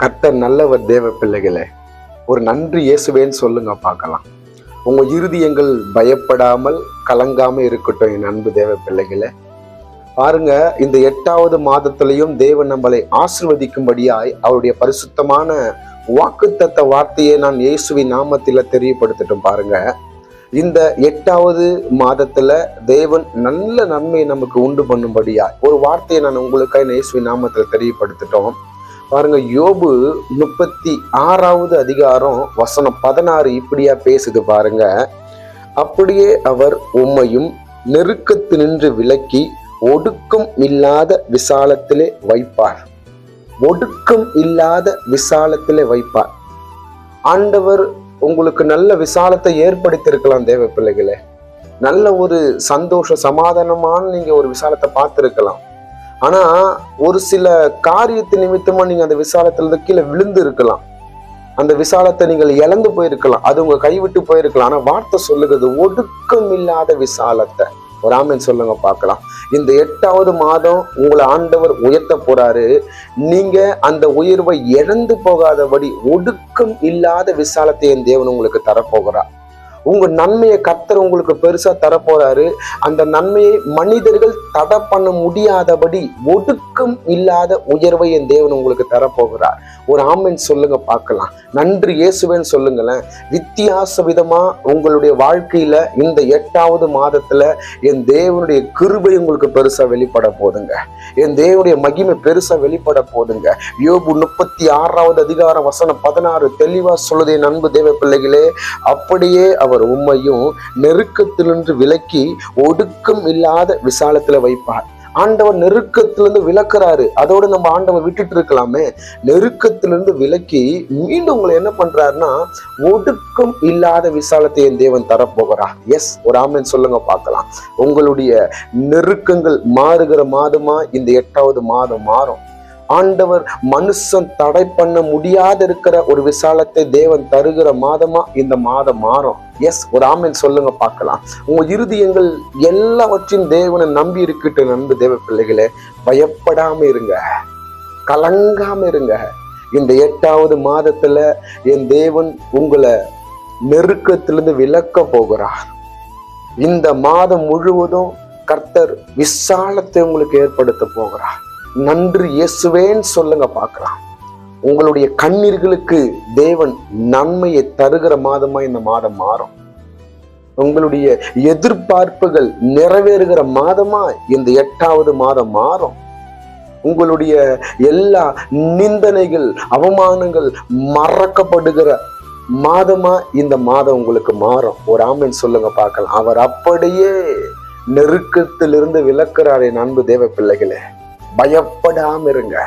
கர்த்தர் நல்லவர் தேவ பிள்ளைகளே ஒரு நன்றி இயேசுவேன்னு சொல்லுங்க பார்க்கலாம். உங்கள் இறுதியங்கள் பயப்படாமல் கலங்காமல் இருக்கட்டும் என் அன்பு தேவ பிள்ளைகளே. பாருங்க இந்த எட்டாவது மாதத்திலையும் தேவன் நம்மளை ஆசிர்வதிக்கும்படியாய் அவருடைய பரிசுத்தமான வாக்குத்தத்த வார்த்தையை நான் இயேசுவின் நாமத்தில் தெரியப்படுத்தட்டும் பாருங்க. இந்த எட்டாவது மாதத்துல தேவன் நல்ல நன்மையை நமக்கு உண்டு பண்ணும்படியா ஒரு வார்த்தையை நான் உங்களுக்காக இயேசுவின் நாமத்தில் தெரியப்படுத்திட்டோம். பாருங்க யோபு முப்பத்தி ஆறாவது அதிகாரம் வசனம் பதினாறு இப்படியா பேசுது பாருங்க. அப்படியே அவர் உம்மையும் நெருக்கத்தினின்று விலக்கி ஒடுக்கம் இல்லாத விசாலத்திலே வைப்பார். ஒடுக்கம் இல்லாத விசாலத்திலே வைப்பார். ஆண்டவர் உங்களுக்கு நல்ல விசாலத்தை ஏற்படுத்தியிருக்கலாம் தேவ பிள்ளைகளே நல்ல ஒரு சந்தோஷ சமாதானமான நீங்க ஒரு விசாலத்தை பார்த்துருக்கலாம். ஆனா ஒரு சில காரியத்து நிமித்தமா நீங்க அந்த விசாலத்திலிருந்து கீழே விழுந்து இருக்கலாம். அந்த விசாலத்தை நீங்கள் இழந்து போயிருக்கலாம். அது உங்க கைவிட்டு போயிருக்கலாம். ஆனா வார்த்தை சொல்லுகிறது ஒடுக்கம் இல்லாத விசாலத்தை. ஒரு ஆமன் சொல்லுங்க பார்க்கலாம். இந்த எட்டாவது மாதம் உங்களை ஆண்டவர் உயர்த்த போறாரு. நீங்க அந்த உயர்வை இழந்து போகாதபடி ஒடுக்கம் இல்லாத விசாலத்தை என் தேவன் உங்களுக்கு தரப்போகிறார். உங்க நன்மையை கத்தர் உங்களுக்கு பெருசா தரப்போறாரு. அந்த நன்மையை மனிதர்கள் தடை பண்ண முடியாதபடி ஒடுக்கம் இல்லாத உயர்வை என் தேவன் உங்களுக்கு தரப்போகிறார். ஒரு ஆமென் சொல்லுங்க பார்க்கலாம். நன்றி இயேசுவேன்னு சொல்லுங்களேன். வித்தியாச விதமா உங்களுடைய வாழ்க்கையில இந்த எட்டாவது மாதத்துல என் தேவனுடைய கிருபை உங்களுக்கு பெருசா வெளிப்பட போதுங்க. என் தேவனுடைய மகிமை பெருசா வெளிப்பட போதுங்க. யோபு முப்பத்தி ஆறாவது அதிகார வசனம் பதினாறு தெளிவா சொல்லுதே நண்பு தேவ பிள்ளைகளே அப்படியே அவர் உண்மையும் நெருக்கத்திலிருந்து விலக்கி ஒடுக்கம் இல்லாத விசாலத்துல வைப்பார். ஆண்டவர் நெருக்கத்திலிருந்து விளக்குறாரு அதோட நம்ம ஆண்டவர் விட்டுட்டு இருக்கலாமே. நெருக்கத்திலிருந்து விலக்கி மீண்டும் உங்களை என்ன பண்றாருன்னா ஒடுக்கம் இல்லாத விசாலத்தை என் தேவன் தரப்போகிறா எஸ் ஒரு ஆமன் சொல்லுங்க பார்க்கலாம். உங்களுடைய நெருக்கங்கள் மாறுகிற மாதமா இந்த எட்டாவது மாதம் மாறும். ஆண்டவர் மனுஷன் தடை பண்ண முடியாத இருக்கிற ஒரு விசாலத்தை தேவன் தருகிற மாதமா இந்த மாதம் மாறும். எஸ் ஒரு ஆமென் சொல்லுங்க பார்க்கலாம். உங்க இருதயங்கள் எல்லாவற்றையும் தேவனை நம்பி இருக்கட்டு நண்பு தேவ பிள்ளைகளே. பயப்படாம இருங்க. கலங்காம இருங்க. இந்த எட்டாவது மாதத்துல என் தேவன் உங்களை நெருக்கத்திலிருந்து விலக்க போகிறார். இந்த மாதம் முழுவதும் கர்த்தர் விசாலத்தை உங்களுக்கு ஏற்படுத்த போகிறார். நன்றி இயேசுவேன்னு சொல்லுங்க பார்க்கலாம். உங்களுடைய கண்ணீர்களுக்கு தேவன் நன்மையை தருகிற மாதமா இந்த மாதம் மாறும். உங்களுடைய எதிர்பார்ப்புகள் நிறைவேறுகிற மாதமா இந்த எட்டாவது மாதம் மாறும். உங்களுடைய எல்லா நிந்தனைகள் அவமானங்கள் மறக்கப்படுகிற மாதமா இந்த மாதம் உங்களுக்கு மாறும். ஒரு ஆமன் சொல்லுங்க பார்க்கலாம். அவர் அப்படியே நெருக்கத்திலிருந்து விளக்குறாரே என் அன்பு தேவ பிள்ளைகளே பயப்படாம இருங்க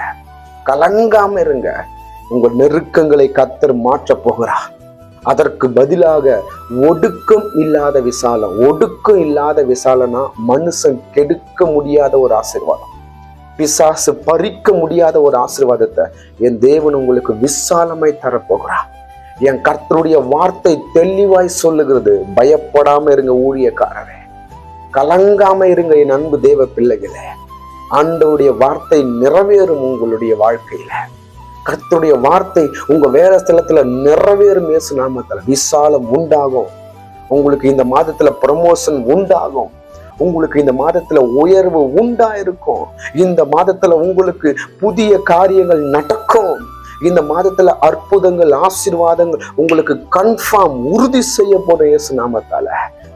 கலங்காம இருங்க உங்கள் நெருக்கங்களை கத்தர் மாற்றப் போகிறார். அதற்கு பதிலாக ஒடுக்கம் இல்லாத விசாலம் ஒடுக்கம் இல்லாத விசாலனா மனுஷன் கெடுக்க முடியாத ஒரு ஆசீர்வாதம். பிசாசு பறிக்க முடியாத ஒரு ஆசீர்வாதத்தை என் தேவன் உங்களுக்கு விசாலமாய் தரப்போகிறார். என் கர்த்தருடைய வார்த்தை தெளிவாய் சொல்லுகிறது. பயப்படாம இருங்க ஊழியக்காரரே. கலங்காம இருங்க என் அன்பு தேவ பிள்ளைகளே. ஆண்டவுடைய வார்த்தை நிறைவேறும் உங்களுடைய வாழ்க்கையில. கத்துடைய வார்த்தை உங்க வேற ஸ்தலத்துல நிறைவேறும் இயேசு நாமத்துல. விசாலம் உண்டாகும். உங்களுக்கு இந்த மாதத்துல ப்ரமோஷன் உண்டாகும். உங்களுக்கு இந்த மாதத்துல உயர்வு உண்டா இருக்கும் இந்த மாதத்துல உங்களுக்கு புதிய காரியங்கள் நடக்கும். இந்த மாதத்துல அற்புதங்கள் ஆசீர்வாதங்கள் உங்களுக்கு கன்ஃபார்ம் உறுதி செய்ய போற இயேசு நாமத்தால.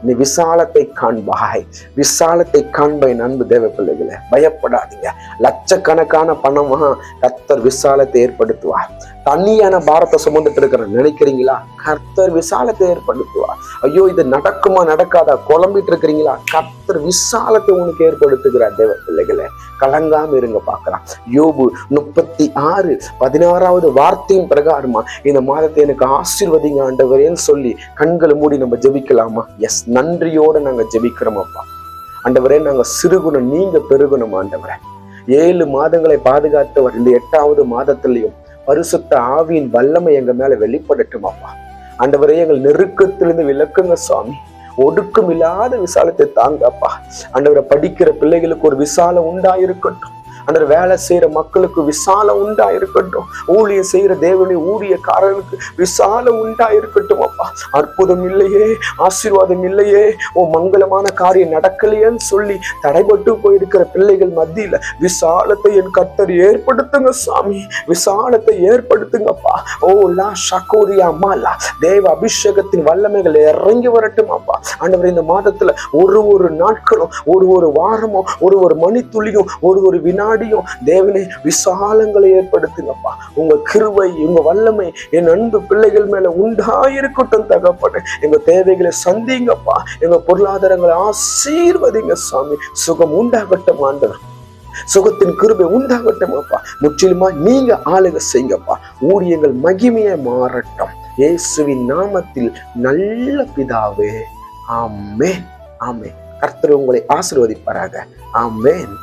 நீ விசாலத்தை காண்பாய். விசாலத்தை காண்பாய் நண்பு தேவ பிள்ளைகளை பயப்படாதீங்க. லட்சக்கணக்கான பணமா கத்தர் விசாலத்தை ஏற்படுத்துவார். தண்ணியான பாரத்தை சுமந்துட்டு இருக்கிற நினைக்கிறீங்களா? கர்த்தர் விசாலத்தை ஏற்படுத்துவார். ஐயோ இது நடக்குமா நடக்காதா? குழம்பிட்டு இருக்கிறீங்களா? கர்த்தர் விசாலத்தை உனக்கு ஏற்படுத்துகிறார் தேவ பிள்ளைகளை. கலங்காம இருங்க பார்க்கலாம். யோபு முப்பத்தி ஆறு பதினாறாவது வார்த்தையின் பிரகாரமா இந்த மாதத்தை எனக்கு ஆசீர்வதிங்க ஆண்டவரேன்னு சொல்லி கண்களை மூடி நம்ம ஜெபிக்கலாமா? எஸ் நன்றியோட நாங்க ஜெபிக்கிறோம் அப்பா. ஆண்டவரே நாங்க சிறுகுணம் நீங்க பெருகுணம் ஆண்டவரே. ஏழு மாதங்களை பாதுகாத்தவர் இந்த எட்டாவது மாதத்திலையும் பரிசுத்த ஆவியின் வல்லமை எங்க மேல வெளிப்படட்டும் அப்பா ஆண்டவரே எங்கள் நெருக்கத்திலிருந்து விளக்குங்க சுவாமி. ஒடுக்கம் இல்லாத விசாலத்தை தாங்க அப்பா ஆண்டவரை படிக்கிற பிள்ளைகளுக்கு ஒரு விசாலம் உண்டாயிருக்கட்டும். அந்த வேலை செய்யற மக்களுக்கு விசாலம் உண்டா இருக்கட்டும் ஊழியம் செய்யற தேவனுடைய ஊழியக்காரனுக்கு விசாலம் உண்டா இருக்கட்டும் அப்பா. அற்புதம் இல்லையே ஆசீர்வாதம் இல்லையே. ஓ மங்களமான காரியம் நடக்கலையேன்னு சொல்லி தடைபட்டு போயிருக்கிற பிள்ளைகள் மத்தியில விசாலத்தை என் கர்த்தர் ஏற்படுத்துங்க சாமி. விசாலத்தை ஏற்படுத்துங்கப்பா ஓ லா ஷகோரியா மாலா. தேவ அபிஷேகத்தின் வல்லமைகள் இறங்கி வரட்டும் அப்பா. ஆண்டவர் இந்த மாதத்துல ஒரு ஒரு நாட்களும் ஒரு ஒரு வாரமும் ஒரு ஒரு மணித்துளியும் ஒரு ஒரு வினாடியும் தேவனே விசாலங்களை ஏற்படுத்துங்கப்பா. உங்க கிருவை உங்க வல்லமை என் அன்பு பிள்ளைகள் மேல உண்டாயிருக்கட்டும் தகப்பட்டு எங்க தேவைகளை சந்திங்கப்பா. எங்க பொருளாதாரங்களை ஆசீர்வதிங்க சாமி. சுகம் உண்டாகட்டும் ஆண்டவர். சுகத்தின் கிருபை உண்டாகட்டும் அப்பா முற்றிலுமா நீங்க ஆளுக செய்யுங்கப்பா. ஊழியங்கள் மகிமையை மாறட்டும். இயேசுவின் நாமத்தில் நல்ல பிதாவே. ஆமே ஆமே கர்த்தர் உங்களை ஆசிர்வதிப்பாராக. ஆமேன்.